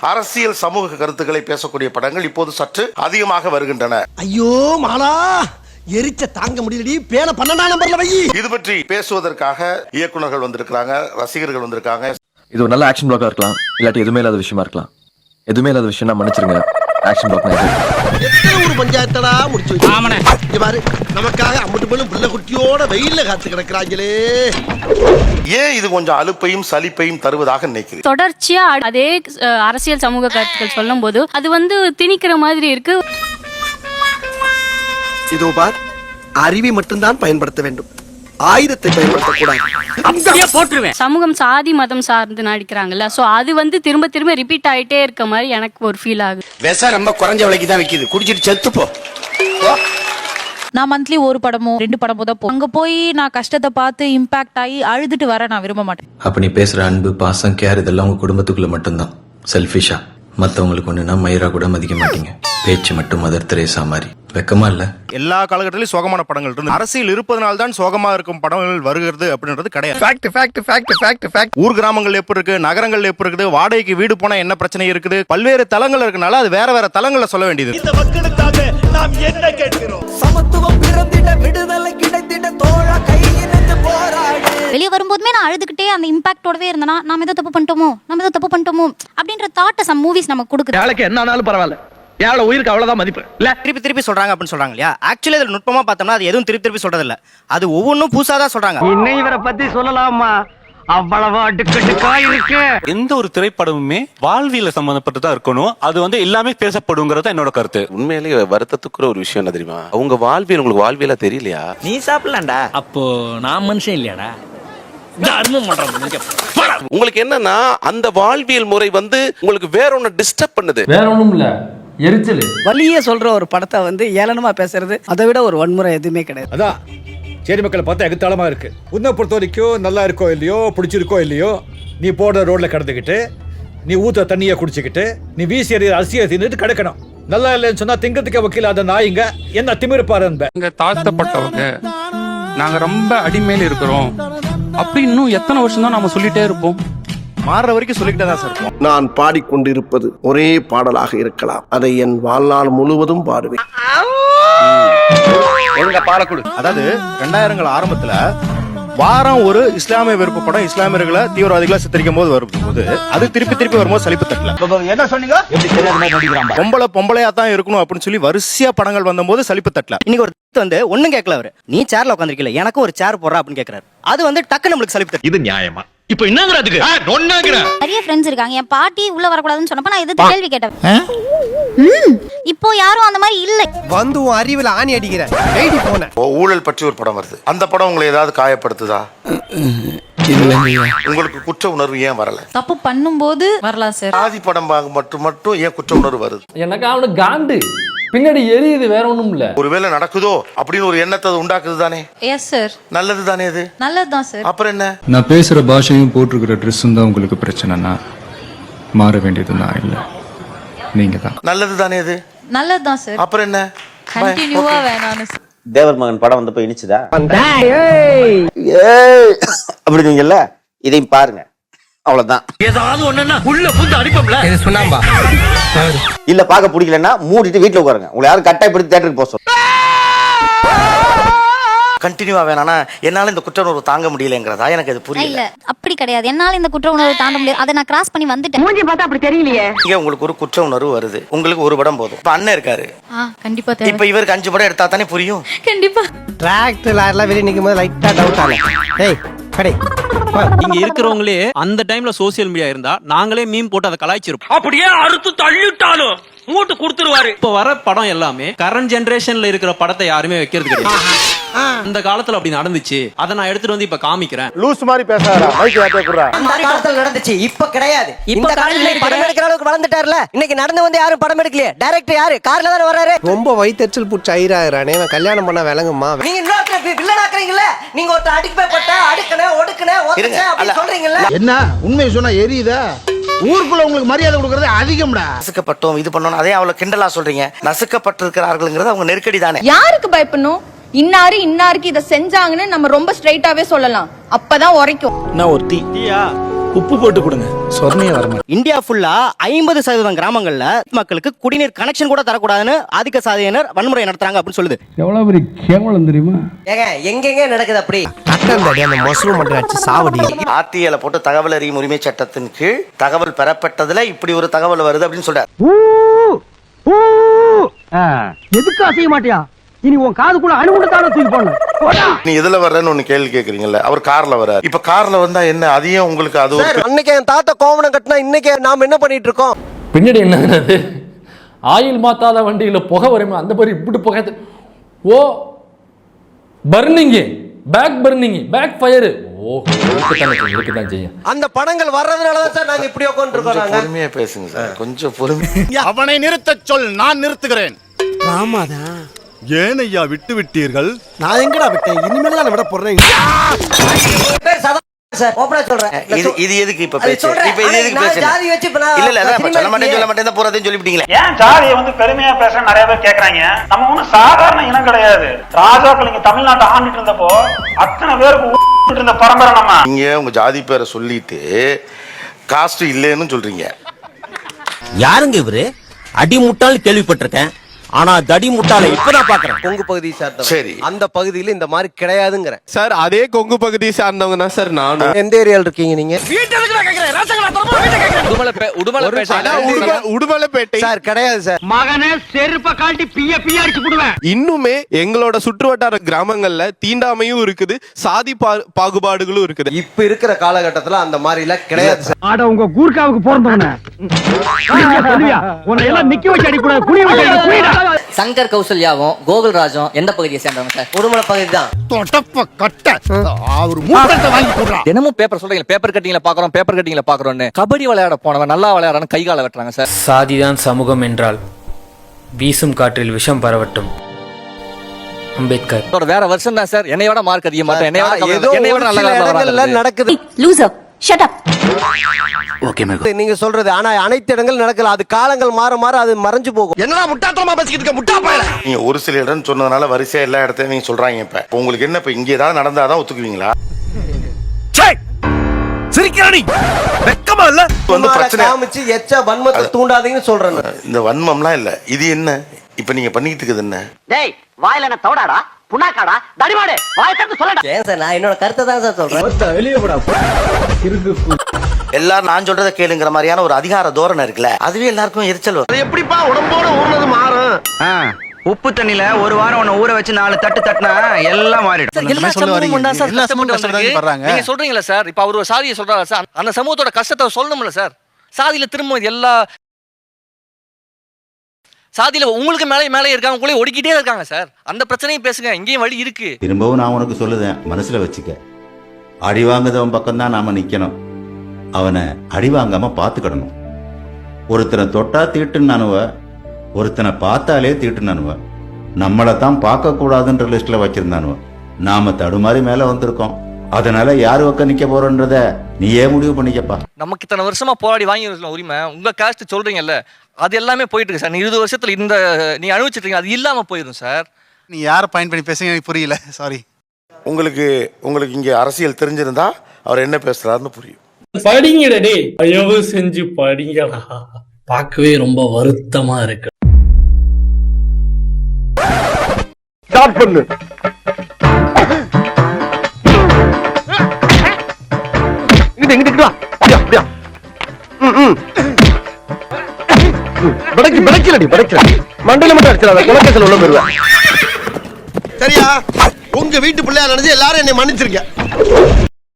அரசியல் சமூக கருத்துக்களை பேசக்கூடிய படங்கள் இப்போது சற்று அதிகமாக வருகின்றன. ஐயோ மாலா! எரிச்ச தாங்க முடியலடி. பேன பன்னெண்டாம் நம்பர்ல வை. இது பற்றி பேசுவதற்காக இயக்குனர்கள் வந்திருக்கிறாங்க ரசிகர்கள் வந்திருக்காங்க. இது ஒரு நல்ல ஆக்ஷன் பிளாக்கா இருக்கலாம். இல்லாட்டி எதுவுமே இல்லாத விஷயமா இருக்கலாம். எதுவுமே இல்லாத விஷயம் நான் மன்னிச்சிருங்க. ஆக்ஷன் பிளாக் எத்தனை ஒரு பஞ்சாயத்தடா முடிச்சு வச்சு. இங்க பாரு நமக்காக அம்பட்டு பெண்ணும் பிள்ளை குட்டியோட வெயில்ல காத்து கிடக்குறாங்களே. ஏன் இது கொஞ்சம் அலுப்பையும் சலிப்பையும் தருவதாக நினைக்கிறேன் தொடர்ச்சியா அதே அரசியல் சமூக கருத்துக்கள் சொல்லும்போது அது வந்து திணிக்கிற மாதிரி இருக்கு. இதோ பார் அறிவை மட்டும்தான் பயன்படுத்த வேண்டும். ஆயுதத்தை பயன்படுத்தக்கூடாது. சமூகம் சாதி மதம் சார்ந்து நடிக்கிறாங்கல்ல சோ அது வந்து திரும்ப திரும்ப ரிப்பீட் ஆயிட்டே இருக்க மாதிரி எனக்கு ஒரு ஃபீல் ஆகுது. விஷம் ரொம்ப குறைஞ்ச விலைக்கு தான் விக்குது. குடிச்சிட்டு செத்து போ. நான் மந்த்லி ஒரு படமோ ரெண்டு படமோ தான் போ அங்க போய் நான் கஷ்டத்தை பார்த்து இம்பாக்ட் ஆகி அழுதுட்டு வர நான் விரும்ப மாட்டேன். அப்ப நீ பேசுற அன்பு பாசம் கேர் இதெல்லாம் உங்க குடும்பத்துக்குள்ள மட்டும்தான். செல்ஃபிஷா மத்தவங்களுக்கு ஒண்ணுனா மயிரா கூட மதிக்க மாட்டீங்க. பேச்சு மட்டும் மதர் தெரேசா மாதிரி. வெக்கமா இல்ல. எல்லா காலகட்டத்திலும் சோகமான படங்கள் இருந்து அரசியல் இருப்பதனால தான் சோகமா இருக்கும் படங்கள் வருகிறது அப்படின்றது கிடையாது. Fact fact fact fact fact ஊர் கிராமங்கள் எப்படி இருக்கு நகரங்கள் எப்படி இருக்குது வாடகைக்கு வீடு போனா என்ன பிரச்சனை இருக்குது பல்வேறு தளங்கள் இருக்கனால அது வேற வேற தளங்கள்ல சொல்ல வேண்டியது இந்த மக்களுக்காக நாம் என்ன கேட்கிறோம்? சமத்துவம் பிறந்திட விடுதலை கிடைத்திட தோழா கையினத்து போராடு. வெளியே வரும்போதுமே நான் அழுதுகிட்டே அந்த இம்பாக்டோடவே இருந்தேனா நாம ஏதோ தப்பு பண்ணிட்டோமோ நம்ம ஏதோ தப்பு பண்ணிட்டோமோ அப்படின்ற தாட்டை சம் மூவிஸ் நமக்கு கொடுக்குது. யாளுக்கு என்ன ஆனாலும் பரவாயில்ல. யாழ உயிருக்கு அவ்வளவுதான் மதிப்பு. இல்ல? திருப்பி திருப்பி சொல்றாங்க அப்படின்னு சொல்றாங்க இல்லையா? ஆக்சுவலி இதுல நுட்பமா பார்த்தோம்னா அது எதுவும் திருப்பி திருப்பி சொல்றது இல்ல அது ஒவ்வொன்றும் புதுசா தான் சொல்றாங்க. இன்னும் இவரை பத்தி சொல்லலாமா? அவ்வளவா அடுக்கடுக்கா இருக்கு. எந்த ஒரு திரைப்படமுமே வாழ்வியல சம்பந்தப்பட்டதா இருக்கணும். அது வந்து எல்லாமே பேசப்படுங்கிறது என்னோட கருத்து. உண்மையிலேயே வருத்தத்துக்குற ஒரு விஷயம் என்ன தெரியுமா? உங்க வாழ்வியல் உங்களுக்கு வாழ்வியலா தெரியலையா? நீ சாப்பிடலாம்டா. அப்போ நான் மனுஷன் இல்லையாடா? உங்களுக்கு என்னன்னா அந்த வாழ்வியல் முறை வந்து உங்களுக்கு வேற ஒண்ணு டிஸ்டர்ப் பண்ணுது. வேற ஒண்ணும் இல்ல. எரிச்சல். வலிய சொல்ற ஒரு படத்தை வந்து ஏளனமா பேசுறது அதை விட ஒரு வன்முறை எதுவுமே கிடையாது. அதான் சரி மக்களை பார்த்தா எகுத்தாளமா இருக்கு. உன்னை பொறுத்த வரைக்கும் நல்லா இருக்கோ இல்லையோ பிடிச்சிருக்கோ இல்லையோ நீ போடுற ரோட்ல கடந்துக்கிட்டு நீ ஊத்த தண்ணியை குடிச்சுக்கிட்டு நீ வீசி எறிகிற அரிசியை தின்னுட்டு கிடக்கணும். நல்லா இல்லைன்னு சொன்னா திங்கத்துக்கு வக்கீல் அந்த நாய்ங்க என்ன திமிருப்பாரு நாங்க தாழ்த்தப்பட்டவங்க நாங்க ரொம்ப அடிமையில இருக்கிறோம். அப்படி இன்னும் எத்தனை வருஷம் தான் நாம சொல்லிட்டே இருப்போம். மாறுற வரைக்கும் சொல்லிக்கிட்டே தான் சார் நான் பாடிக்கொண்டிருப்பது ஒரே பாடலாக இருக்கலாம். அதை என் வாழ்நாள் முழுவதும் பாடுவேன். ஒழுங்கா பாலக்குடு அதாவது ரெண்டாயிரங்கள் ஆரம்பத்துல வாரம் ஒரு இஸ்லாமிய வெறுப்பு படம் இஸ்லாமியர்களை தீவிரவாதிகளை சித்தரிக்கும் போது வரும்போது அது திருப்பி திருப்பி வரும்போது சலிப்பு தட்டல. என்ன சொன்னீங்க? பொம்பளை பொம்பளையா தான் இருக்கணும் அப்படின்னு சொல்லி வரிசையா படங்கள் வந்தபோது சலிப்பு தட்டல. இன்னைக்கு ஒரு வந்து ஒண்ணும் கேட்கல அவரு. நீ சேர்ல உட்காந்துருக்கல எனக்கு ஒரு சேர் போடுறா அப்படின்னு கேக்குறாரு. அது வந்து டக்கு நம்மளுக்கு சலிப்பு தட்டு இது நியாயமா? இப்ப என்னங்கிறதுக்கு நிறைய ஃப்ரெண்ட்ஸ் இருக்காங்க. என் பாட்டி உள்ள வரக்கூடாதுன்னு சொன்னப்ப நான் எதிர்த்து கேள்வி கேட்டேன்? இப்போ யாரும் அந்த மாதிரி இல்லை. வந்து உன் அறிவுல ஆணி அடிக்கிற டெய்லி போன. ஓ, ஊழல் பற்றி ஒரு படம் வருது. அந்த படம் உங்களை ஏதாவது காயப்படுத்துதா? உங்களுக்கு குற்ற உணர்வு ஏன் வரல? தப்பு பண்ணும்போது வரலாம் சார். சாதி படம் மட்டும் மட்டும் ஏன் குற்ற உணர்வு வருது? எனக்கு அவனுக்கு காண்டு. பின்னாடி எரியுது வேற ஒண்ணும் இல்ல ஒருவேளை நடக்குதோ அப்படின்னு ஒரு எண்ணத்தை அது உண்டாக்குது தானே எஸ் சார் நல்லது தானே அது? நல்லதுதான் சார் அப்புறம் என்ன? நான் பேசுற பாஷையும் போட்டிருக்கிற ட்ரெஸ்ஸும் தான் உங்களுக்கு பிரச்சனைனா மாற வேண்டியது நான் இல்ல. நீங்க தான் நல்லது தானே அது? நல்லதுதான் சார் அப்புறம் என்ன? கண்டினியூவா வேணாம்னு sir. தேவர் மகன் படம் வந்தப்ப இனிச்சுதா? அப்படிங்கல்ல இதையும் பாருங்க. அவ்வளவுதான். ஏதாவது ஒண்ணுன்னா உள்ள புந்து அடிப்போம்ல? இது சொன்னாம்பா இல்ல பாக்க பிடிக்கலன்னா மூடிட்டு வீட்டுல உட்காருங்க. உங்களை யாரும் கட்டாயப்படுத்தி தேட்டருக்கு போக சொல்ல. கண்டினியூவா வேணானா என்னால இந்த குற்ற உணர்வு தாங்க முடியலங்கிறதா எனக்கு அது இல்ல புரியல அப்படி கிடையாது. என்னால இந்த குற்ற உணர்வு தாண்ட முடியாது. அதை நான் கிராஸ் பண்ணி வந்துட்டேன். இங்க உங்களுக்கு ஒரு குற்ற உணர்வு வருது. உங்களுக்கு ஒரு படம் போதும். இப்ப அண்ணன் இருக்காரு. ஆ கண்டிப்பா இப்ப இவருக்கு அஞ்சு படம் எடுத்தா தானே புரியும்? கண்டிப்பா. டிராக்டர் லாரிலாம் வெளியே நிற்கும் போது லைட்டா டவுட் ஆகும் ஏய் கடை. இங்க இருக்கிறவங்களே அந்த டைம்ல சோசியல் மீடியா இருந்தா நாங்களே மீம் போட்டு அதை கலாய்ச்சிருப்போம். அப்படியே அறுத்து தள்ளிட்டாலும் மூட்டு கொடுத்துருவாரு. இப்ப வர படம் எல்லாமே கரண்ட் ஜெனரேஷன்ல இருக்கிற படத்தை யாருமே வைக்கிறது கிடையாது. அந்த காலத்துல அப்படி நடந்துச்சு. அதை நான் எடுத்துட்டு வந்து இப்ப காமிக்கிறேன். லூஸ் மாதிரி பேசாதடா. மைக் யார்ட்ட குடுறா? அந்த காலத்துல நடந்துச்சு. இப்ப கிடையாது. இந்த காலத்துல படம் எடுக்கிற அளவுக்கு வளர்ந்துட்டாருல? இன்னைக்கு நடந்து வந்து யாரும் படம் எடுக்கலையே? டைரக்டர் யாரு? கார்ல தானே வர்றாரு? ரொம்ப வயிற்றுச்சல் பிடிச்சி ஐராகிறானே இவன் கல்யாணம் பண்ண விளங்குமா நீங்க இன்னொருத்தர் வில்லன் ஆக்குறீங்கல்ல? நீங்க ஒருத்தர் அடிக்க போட்ட அடுக்கன ஒடுக்கன ஒத்தச்ச அப்படி. சொல்றீங்கல்ல? என்ன? உண்மையை சொன்னா எரியுதா? ஊருக்குள்ள உங்களுக்கு மரியாதை கொடுக்கறது அதிகம்டா. நசுக்கப்பட்டோம் இது பண்ணோம் அதே அவ்வளவு கிண்டலா சொல்றீங்க. நசுக்கப்பட்டிருக்கிறார்கள்ங்கிறது அவங்க நெருக்கடி தானே யாருக்கு பயப்படணும்? இன்னாரு இன்னாருக்கு இதை செஞ்சாங்கன்னு நம்ம ரொம்ப ஸ்ட்ரைட்டாவே சொல்லலாம். அப்பதான் உரைக்கும். நான் ஒரு டீ உப்பு போட்டு கொடுங்க. சொர்ணையே வரமா இந்தியா ஃபுல்லா ஐம்பது சதவீதம் கிராமங்கள்ல மக்களுக்கு குடிநீர் கனெக்ஷன் கூட தரக்கூடாதுன்னு ஆதிக்க சாதியினர் வன்முறை நடத்துறாங்க அப்படின்னு சொல்லுது. எவ்வளவு பெரிய கேவலம் தெரியுமா? ஏங்க எங்கெங்க நடக்குது அப்படி? அட்டந்தாடி அந்த மஷ்ரூம் மட்டும் அடிச்சு சாவடி. ஆர்டிஐல போட்டு தகவல் அறியும் உரிமை சட்டத்தின் கீழ் தகவல் பெறப்பட்டதுல இப்படி ஒரு தகவல் வருது அப்படின்னு சொல்றாரு. எதுக்கு அசைய மாட்டியா? இனி உன் காதுக்குள்ள அணுகுண்டான தூக்கி போடணும்? நீ எதுல வர்றன்னு ஒண்ணு கேள்வி கேக்குறீங்கல்ல? அவர் கார்ல வர்றாரு. இப்ப கார்ல வந்தா என்ன? அதையும் உங்களுக்கு அது அன்னைக்கு என் தாத்தா கோவணம் கட்டினா இன்னைக்கு நாம என்ன பண்ணிட்டு இருக்கோம்? பின்னாடி என்னது ஆயில் மாத்தாத வண்டியில புகை வருமே அந்த மாதிரி இப்படி புகை ஓ burning back burning back fire. அந்த படங்கள் வர்றதுனால தான் சார் நாங்க இப்படி உட்காந்துருக்கோம் பொறுமையா பேசுங்க சார். கொஞ்சம் பொறுமை அவனை நிறுத்தச் சொல் நான் நிறுத்துகிறேன். ஆமாதான் ஏன் ஐயா விட்டு விட்டீர்கள்? நான் எங்கடா விட்டேன்? இனிமேல் தான் விட சொல்றேன். இது இது எதுக்கு இப்ப பேச்சு. இப்ப இது எதுக்கு பேச்சு? இல்ல இல்ல அதான் சொல்ல மாட்டேன். சொல்ல மாட்டேன் தான் போறதையும் சொல்லிவிட்டீங்களே. ஏன் ஜாதியை வந்து பெருமையா பேச நிறைய பேர் கேக்குறாங்க? நம்ம ஒண்ணும் சாதாரண இனம் கிடையாது. ராஜாக்கள் இங்க தமிழ்நாட்டை ஆண்டுட்டு இருந்தப்போ அத்தனை பேருக்கு இருந்த பரம்பரை நம்ம. நீங்க உங்க ஜாதி பேரை சொல்லிட்டு காஸ்ட் இல்லைன்னு சொல்றீங்க. யாருங்க இவரு? அடி கேள்விப்பட்டிருக்கேன். ஆனா தடி முட்டாளை இப்பதான் பாக்குறேன். கொங்கு பகுதி சார்ந்தவன். சரி. அந்த பகுதியில இந்த மாதிரி கிடையாதுங்கிறேன். சார் அதே கொங்கு பகுதி சார்ந்தவங்க தான் சார் நானும். எந்த ஏரியால இருக்கீங்க நீங்க? உடுமலைப்பேட்டை. சார் கிடையாது சார். மகனே செருப்ப காட்டி பிய பிய அடிச்சு விடுவேன் இன்னுமே எங்களோட சுற்றுவட்டார கிராமங்கள்ல தீண்டாமையும் இருக்குது சாதி பா- பாகுபாடுகளும் இருக்குது. இப்ப இருக்கிற காலகட்டத்துல அந்த மாதிரி எல்லாம் கிடையாது சார். ஆட உங்க கூர்க்காவுக்கு பிறந்தவன. சொல்லுவியா? உன்னை எல்லாம் நிக்க வச்சு அடிக்கூடாது குனிய வச்சு குனிடா. சங்கர் கௌசல்யாவும் கோகுல்ராஜும் எந்த பகுதியை சேர்ந்தவங்க சார்? உடுமலை பகுதி தான். தொட்டப்ப கட்ட. அவர் மூட்டத்தை வாங்கி போடுறான் தினமும் பேப்பர் சொல்றீங்க பேப்பர் கட்டிங்ல பாக்குறோம் பேப்பர் கட்டிங்ல பாக்குறோம்னு கபடி விளையாட போனவன் நல்லா விளையாடுறான்னு கை கால வெட்டுறாங்க சார். சாதிதான் சமூகம் என்றால் வீசும் காற்றில் விஷம் பரவட்டும். அம்பேத்கர். வேற வருஷம் தான் சார். என்னை விட மார்க் அதிகமா என்னை விட ஏதோ என்னை விட ஒரு நல்ல. நடக்குது. லூசர் ஷட் அப் நீங்க சொல்றது ஆனா அனைத்து இடங்கள் நடக்கல. அது காலங்கள் மாற மாற அது மறைஞ்சு போகும். என்னடா முட்டாத்தனமா பேசிக்கிட்டு இருக்க? முட்டா பயல. நீங்க ஒரு சில இடம் சொன்னதுனால வரிசையா எல்லா இடத்தையும் நீங்க சொல்றாங்க இப்ப. இப்ப உங்களுக்கு என்ன இப்ப? இங்க ஏதாவது நடந்தாதான் ஒத்துக்குவீங்களா? சிரிக்கிறானி வெக்கமா இல்ல? வந்து பிரச்சனை காமிச்சு எச்ச வன்மத்தை தூண்டாதீங்கன்னு சொல்றேன். இந்த வன்மம்லாம் இல்ல. இது என்ன? இப்ப நீங்க பண்ணிட்டு இருக்குது என்ன? டேய் வாயில என்ன தவடாடா புண்ணாக்காடா? தடிமாடு வாய் தட்டு சொல்லடா. ஏன் சார் நான் என்னோட கருத்தை தான் சார் சொல்றேன். எல்லாரும் நான் சொல்றதை கேளுங்கிற மாதிரியான ஒரு அதிகார தோரணை இருக்குல்ல அதுவே எல்லாருக்கும் எரிச்சல் வரும். அது எப்படிப்பா உடம்போட ஊர்னது மாறும்? உப்பு தண்ணில ஒரு வாரம் உன்னை ஊற வச்சு நாலு தட்டு தட்டினா எல்லாம் மாறிடும். எல்லா. நீங்க சொல்றீங்களா சார்? இப்ப அவர் சாதியை சொல்றாரு சார்? அந்த சமூகத்தோட கஷ்டத்தை சொல்லணும்ல சார். சாதியில திரும்ப எல்லா சாதியில உங்களுக்கு மேலே மேலே இருக்காங்க உங்களே ஒடுக்கிட்டே இருக்காங்க சார். அந்த பிரச்சனையும் பேசுங்க. இங்கேயும் வழி இருக்கு. திரும்பவும் நான் உனக்கு சொல்லுதேன். மனசுல வச்சுக்க. அடி வாங்குதவன் பக்கம் தான் நாம நிக்கணும். அவனை அடி வாங்காம பாத்துக்கிடணும் ஒருத்தனை தொட்டா தீட்டுனானுவ ஒருத்தனை பார்த்தாலே தீட்டுனானுவ நம்மளை தான் பார்க்க கூடாதுன்ற லிஸ்ட்ல வச்சிருந்தானுவ நாம தடுமாறி மேல வந்திருக்கோம். அதனால யார் பக்கம் நிக்க போறோன்றத நீயே முடிவு பண்ணிக்கப்பா. நமக்கு இத்தனை வருஷமா போராடி வாங்கி உரிமை. உங்க காஸ்ட் சொல்றீங்கல்ல அது எல்லாமே போயிட்டு இருக்கு சார். நீ இருபது வருஷத்துல இந்த நீ அனுபவிச்சிட்டு இருக்கீங்க அது இல்லாம போயிடும் சார். நீ யார பயன் பண்ணி பேசுங்க எனக்கு புரியல. சாரி உங்களுக்கு உங்களுக்கு இங்க அரசியல் தெரிஞ்சிருந்தா அவர் என்ன பேசுறாருன்னு புரியும். படிங்கடா டேய். தயவு செஞ்சு படிங்கடா. பார்க்கவே ரொம்ப வருத்தமா இருக்கு. ஸ்டார்ட் பண்ணு. படைக்கலடி படைக்கல மண்டையில மட்டும் அடிச்சிடாத குலக்கேசல் உள்ள போயிருவேன். சரியா? உங்க வீட்டு பிள்ளையா நினைச்சு எல்லாரும் என்னை மன்னிச்சிருக்க